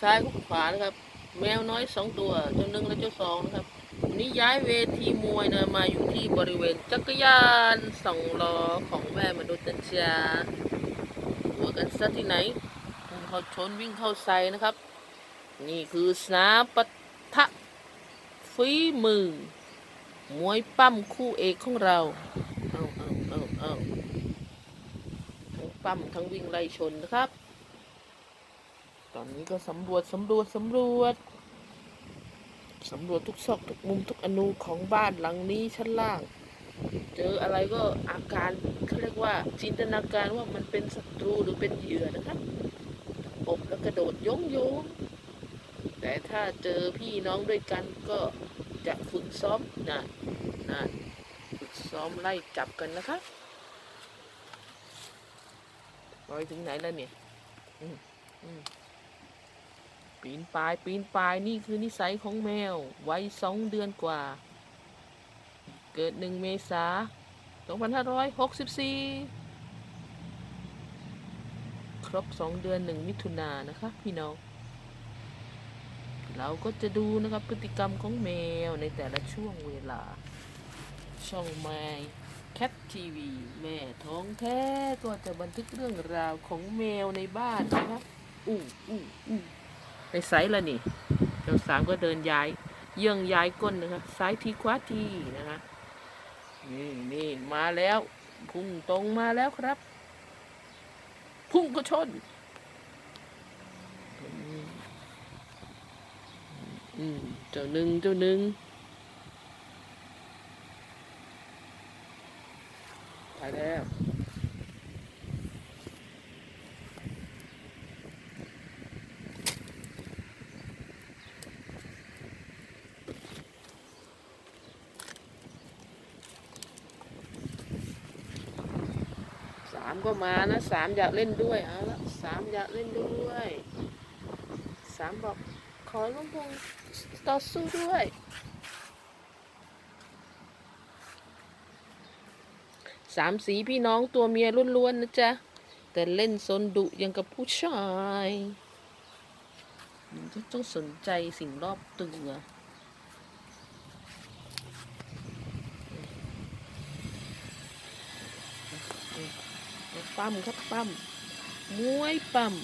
ซ้ายคู่ขวานะครับ แมวน้อยสองตัวเจ้าหนึ่งและเจ้าสองนะครับวันนี้ย้ายเวทีมวยนะมาอยู่ที่บริเวณจักรยานสองล้อของแม่มนุษย์นะจ๊ะหัวกันซะที่ไหนเขาชนวิ่งเข้าใส่นะครับ นี่คือสนามปะทะฝีมือ มวยปั้มคู่เอกของเราเอาเอาเอาเอาทั้งปั้มทั้งวิ่งไล่ชนนะครับ ตอนนี้ก็สำรวจสำรวจสำรวจสำรวจทุกซอกทุกมุมทุกอนูของบ้านหลังนี้ชั้นล่าง เจออะไรก็อาการเขาเรียกว่าจินตนาการว่ามันเป็นศัตรูหรือเป็นเหยื่อนะครับอบแล้วกระโดดโยงโยงแต่ถ้าเจอพี่น้องด้วยกันก็จะฝึกซ้อมนะนะฝึกซ้อมไล่จับกันนะครับไปถึงไหนแล้วเนี่ย อืมอืม ปีนป่ายปีนป่ายนี่คือนิสัยของแมววัยสองเดือนกว่า เกิดหนึ่งเมษาสองพันห้าร้อยหกสิบสี่ครบสองเดือนหนึ่งมิถุนายนนะคะพี่น้อง เราก็จะดูนะครับพฤติกรรมของแมวในแต่ละช่วงเวลา ช่องไมแคททีวีแม่ท้องแท้ก็จะบันทึกเรื่องราวของแมวในบ้านนะคะอู้อู้อู้ ไปไซส์ละนี่เจ้าสามก็เดินย้าย เยื่องย้ายก้นนะคะซ้ายทีขวาทีนะคะนี่นี่มาแล้วพุ่งตรงมาแล้วครับ พุ่งก็ชนอือืมเจ้าหนึ่งเจ้าหนึ่งไปแล้วามก็มานะสามอยากเล่นด้วยเอาละสามอยากเล่นด้วยสามบอกขอร่วมวงต่อสู้ด้วย สามสีพี่น้องตัวเมียล้วนๆนะจ๊ะ แต่เล่นซนดุยังกับผู้ชายมันก็ต้องสนใจสิ่งรอบตัว ปั๊มครับปั๊มมวยปั๊ม